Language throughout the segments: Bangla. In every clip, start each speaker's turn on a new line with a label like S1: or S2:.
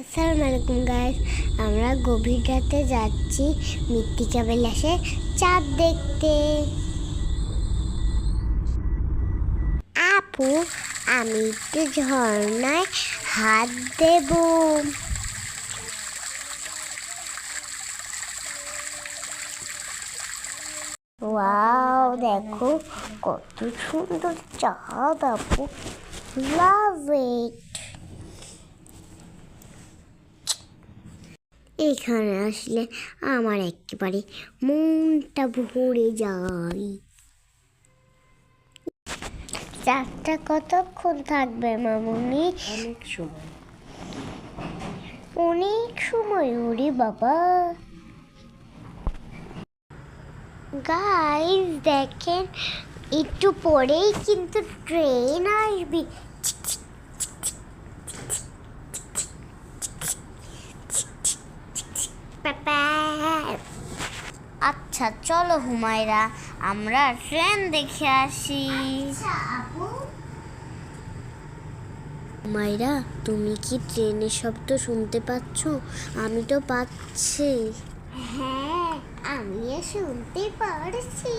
S1: আসসালামু আলাইকুম গাইস, আমরা গভীর রাতে যাচ্ছি মৃত্তিকা বিলাসে চাঁদ দেখতে। আপু, আমি একটু ঝর্ণায় হাত দেব। ওয়াও, দেখো কত সুন্দর চাঁদ আপু। লাভ ইট এখানে আসলে আমার একেবারে মনটা ভরে যায়। চারটা কতক্ষণ থাকবে মামুনি?
S2: অনেক সময়।
S1: অনেক সময় ওরে বাবা। গাইস দেখেন একটু পরেই কিন্তু ট্রেন আসবে। আচ্ছা চলো হুমায়রা আমরা ট্রেন দেখে আসি। হুমায়রা তুমি কি ট্রেনের শব্দ শুনতে পাচ্ছ? আমি তো পাচ্ছি। হ্যাঁ আমিও শুনতে পারছি।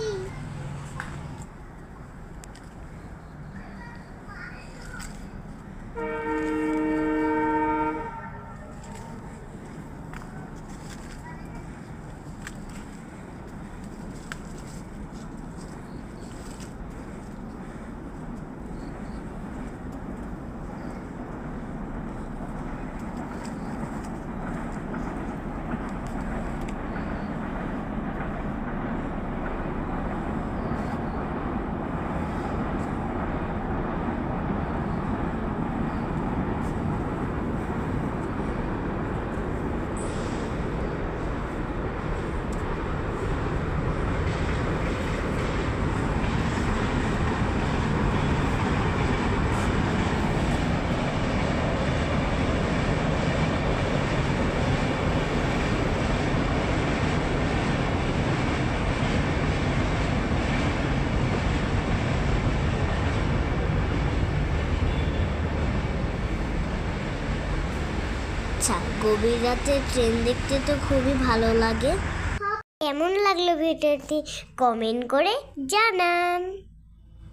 S1: আচ্ছা গভীর রাতে ট্রেন দেখতে তো খুবই ভালো লাগে। কেমন লাগল ভিডিওটি? কমেন্ট করে জানান।